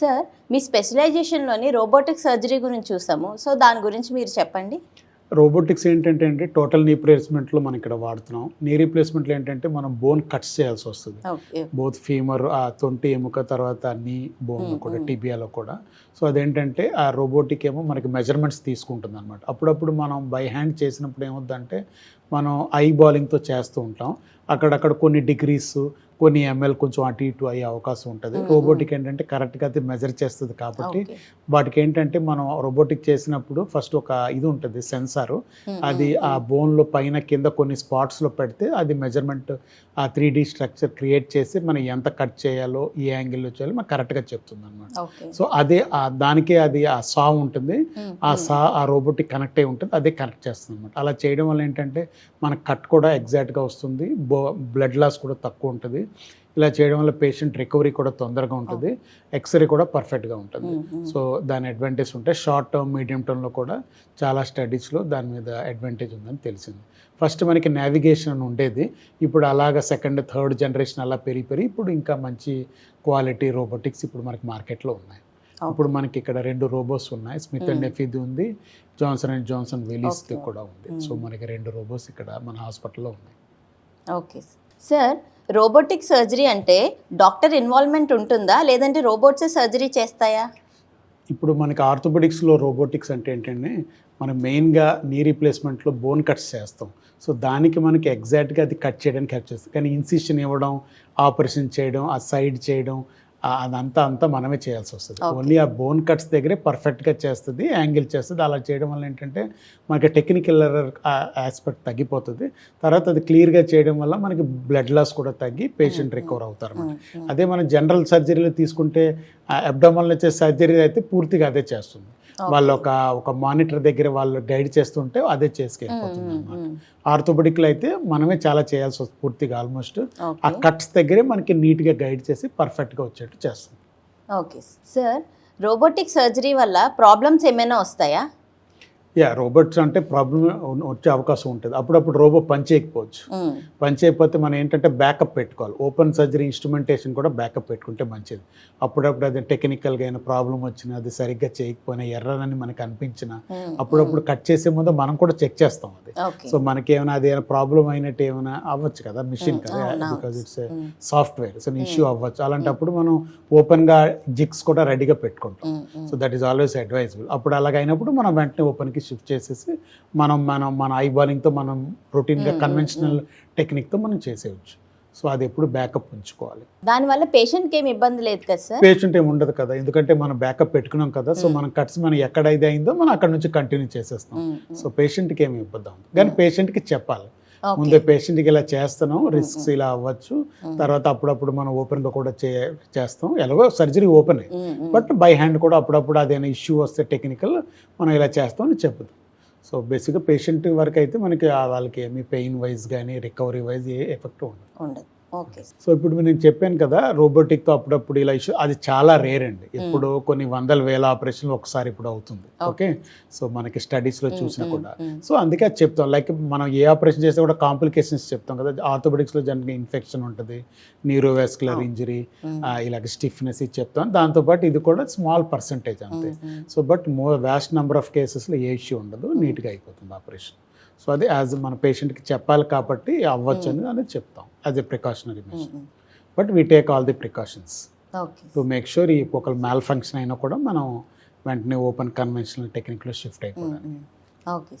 Sir మీ స్పెషలైజేషన్లోని robotic surgery గురించి చూసాము. సో దాని గురించి మీరు చెప్పండి. రోబోటిక్స్ ఏంటంటే అంటే టోటల్ నీ రిప్లేస్మెంట్లో మనం ఇక్కడ వాడుతున్నాం. నీ రీప్లేస్మెంట్లో ఏంటంటే మనం బోన్ కట్స్ చేయాల్సి వస్తుంది. బోత్ ఫీమర్ ఆ తొంటి ఎముక తర్వాత నీ బోన్ కూడా. టిబియాలో కూడా. సో అదేంటంటే ఆ రోబోటిక్ ఏమో మనకి మెజర్మెంట్స్ తీసుకుంటుంది అనమాట అప్పుడప్పుడు మనం బై హ్యాండ్ చేసినప్పుడు ఏమవుద్దంటే మనం ఐ బాలింగ్తో చేస్తూ ఉంటాం. అక్కడక్కడ కొన్ని డిగ్రీస్ కొన్ని ఎంఎల్ కొంచెం అటు ఇటు అయ్యే అవకాశం ఉంటుంది. రోబోటిక్ ఏంటంటే కరెక్ట్గా అది మెజర్ చేస్తుంది కాబట్టి వాటికి ఏంటంటే మనం రోబోటిక్ చేసినప్పుడు ఫస్ట్ ఒక ఇది ఉంటుంది సెన్సార్ అది ఆ బోన్లో పైన కింద కొన్ని స్పాట్స్లో పెడితే అది మెజర్మెంట్ ఆ త్రీ డి స్ట్రక్చర్ క్రియేట్ చేసి మనం ఎంత కట్ చేయాలో ఏ యాంగిల్లో చేయాలో మనకు కరెక్ట్గా చెప్తుంది అనమాట సో అదే ఆ దానికే అది ఆ సా ఉంటుంది. ఆ సా ఆ రోబోటిక్ కనెక్ట్ అయి ఉంటుంది. అదే కనెక్ట్ చేస్తుంది అనమాట అలా చేయడం వల్ల ఏంటంటే మన కట్ కూడా ఎగ్జాక్ట్గా వస్తుంది. బ్లడ్ లాస్ కూడా తక్కువ ఉంటుంది. ఇలా చేయడం వల్ల పేషెంట్ రికవరీ కూడా తొందరగా ఉంటుంది. ఎక్స్రే కూడా పర్ఫెక్ట్గా ఉంటుంది. సో దాని అడ్వాంటేజ్ ఉంటాయి షార్ట్ టర్మ్ మీడియం టర్మ్లో కూడా చాలా స్టడీస్లో దాని మీద అడ్వాంటేజ్ ఉందని తెలిసింది. ఫస్ట్ మనకి నావిగేషన్ అని ఉండేది. ఇప్పుడు అలాగ సెకండ్ థర్డ్ జనరేషన్ అలా పెరిగి పెరిగి ఇప్పుడు ఇంకా మంచి క్వాలిటీ రోబోటిక్స్ ఇప్పుడు మనకి మార్కెట్లో ఉన్నాయి. ఇప్పుడు మనకి ఇక్కడ రెండు రోబోస్ ఉన్నాయి. Smith and. నెఫీది ఉంది. జాన్సన్ అండ్ జాన్సన్ విలీస్. కూడా ఉంది. సో. మనకి రెండు రోబోస్ ఇక్కడ మన హాస్పిటల్లో ఉన్నాయి. ఓకే. సార్ రోబోటిక్ సర్జరీ అంటే డాక్టర్ ఇన్వాల్వ్మెంట్ ఉంటుందా? లేదంటే రోబోట్సే సర్జరీ చేస్తాయా? ఇప్పుడు మనకి ఆర్థోపెడిక్స్లో రోబోటిక్స్ అంటే ఏంటంటే మనం మెయిన్గా నీ రీప్లేస్మెంట్లో బోన్ కట్స్ చేస్తాం. సో దానికి మనకి ఎగ్జాక్ట్గా అది కట్ చేయడానికి హెల్ప్ చేస్తుంది. కానీ ఇన్సిషన్ ఇవ్వడం ఆపరేషన్ చేయడం ఆ సైడ్ చేయడం అదంతా అంతా మనమే చేయాల్సి వస్తుంది. ఓన్లీ ఆ బోన్ కట్స్ దగ్గరే పర్ఫెక్ట్గా చేస్తుంది యాంగిల్ చేస్తుంది. అలా చేయడం వల్ల ఏంటంటే మనకి టెక్నికల్ ఆస్పెక్ట్ తగ్గిపోతుంది. తర్వాత అది క్లియర్గా చేయడం వల్ల మనకి బ్లడ్ లాస్ కూడా తగ్గి పేషెంట్ రికవర్ అవుతారు. అదే మనం జనరల్ సర్జరీలో తీసుకుంటే అబ్డమల్ వచ్చే సర్జరీ అయితే పూర్తిగా అదే చేస్తుంది. వాళ్ళు ఒక ఒక మానిటర్ దగ్గర వాళ్ళు గైడ్ చేస్తుంటే అదే చేసుకెళ్ళిపోతుంది అనమాట ఆర్థోపెడిక్లో అయితే మనమే చాలా చేయాల్సి వస్తుంది పూర్తిగా ఆల్మోస్ట్. ఆ కట్స్ దగ్గరే మనకి నీట్గా గైడ్ చేసి పర్ఫెక్ట్గా వచ్చేట్టు చేస్తుంది. ఓకే సార్ రోబోటిక్ సర్జరీ వల్ల ప్రాబ్లమ్స్ ఏమైనా వస్తాయా? యా రోబోట్స్ అంటే ప్రాబ్లం వచ్చే అవకాశం ఉంటుంది. అప్పుడప్పుడు రోబో పని చేయకపోవచ్చు పని చేయకపోతే మనం ఏంటంటే బ్యాకప్ పెట్టుకోవాలి. ఓపెన్ సర్జరీ ఇన్స్ట్రుమెంటేషన్ కూడా బ్యాకప్ పెట్టుకుంటే మంచిది. అప్పుడప్పుడు అది టెక్నికల్గా అయినా ప్రాబ్లం వచ్చినా అది సరిగ్గా చేయకపోయినా ఎర్రనని మనకు అనిపించినా అప్పుడప్పుడు కట్ చేసే ముందు మనం కూడా చెక్ చేస్తాం అది. సో మనకి ఏమైనా అది ఏమైనా ప్రాబ్లం అయినట్టు ఏమైనా అవ్వచ్చు కదా మిషన్ కదా because it's. Software so issue అవ్వచ్చు. అలాంటప్పుడు మనం ఓపెన్గా జిక్స్ కూడా రెడీగా పెట్టుకుంటాం. So that is always advisable అప్పుడు అలాగ అయినప్పుడు మనం వెంటనే ఓపెన్కి షిఫ్ట్ చేసేసి మనం మనం మన ఐ బాలింగ్తో మనం రొటీన్గా mm, కన్వెన్షనల్ టెక్నిక్తో మనం చేసేయచ్చు. సో అది ఎప్పుడు బ్యాకప్ ఉంచుకోవాలి. దానివల్ల పేషెంట్కి ఏమి ఇబ్బంది లేదు కదా సార్? పేషెంట్ ఏమి ఉండదు కదా. ఎందుకంటే మనం బ్యాకప్ పెట్టుకున్నాం కదా సో. మనం కట్స్ మనం ఎక్కడ అయితే అయిందో మనం అక్కడ నుంచి కంటిన్యూ చేసేస్తాం. సో పేషెంట్కి ఏమి ఇబ్బంది ఉంది కానీ. పేషెంట్కి చెప్పాలి. ముందే పేషెంట్కి ఇలా చేస్తున్నాం రిస్క్స్ ఇలా అవ్వచ్చు. తర్వాత అప్పుడప్పుడు మనం ఓపెన్గా కూడా చే చేస్తాం. ఎలాగో surgery open but by hand కూడా అప్పుడప్పుడు అదేమైనా ఇష్యూ వస్తే టెక్నికల్ మనం ఇలా చేస్తాం అని చెప్పుదాం సో బేసిక్గా పేషెంట్ వరకు అయితే మనకి వాళ్ళకి ఏమి పెయిన్ వైజ్ కానీ రికవరీ వైజ్ ఏ ఎఫెక్ట్ ఉండదు. ఉండదు. సో ఇప్పుడు నేను చెప్పాను కదా రోబోటిక్తో అప్పుడప్పుడు ఇలా ఇష్యూ అది చాలా రేర్ అండి. ఇప్పుడు కొన్ని వందల వేల ఆపరేషన్లు ఒకసారి ఇప్పుడు అవుతుంది. ఓకే. సో మనకి స్టడీస్లో చూసినా కూడా. సో అందుకే అది చెప్తాం. లైక్ మనం ఏ ఆపరేషన్ చేస్తే కూడా కాంప్లికేషన్స్ చెప్తాం కదా. ఆర్థోపెడిక్స్లో జనరల్గా ఇన్ఫెక్షన్ ఉంటుంది న్యూరోవాస్కులర్. ఇంజరీ ఇలాగ స్టిఫ్నెస్ ఇది చెప్తాం. దాంతోపాటు ఇది కూడా స్మాల్ పర్సంటేజ్ అంతే. So but more vast number of కేసెస్లో ఏ ఇష్యూ ఉండదు నీట్గా అయిపోతుంది ఆపరేషన్. సో అది యాజ్ మన పేషెంట్కి చెప్పాలి కాబట్టి అవ్వచ్చు అని అనేది చెప్తాం as a precautionary measure but we take all the precautions to make sure ఈ ఒకళ్ళు మ్యాల్ ఫంక్షన్ అయినా కూడా మనం వెంటనే ఓపెన్ కన్వెన్షనల్ టెక్నిక్లో షిఫ్ట్ అయిపోవాలి ఓకే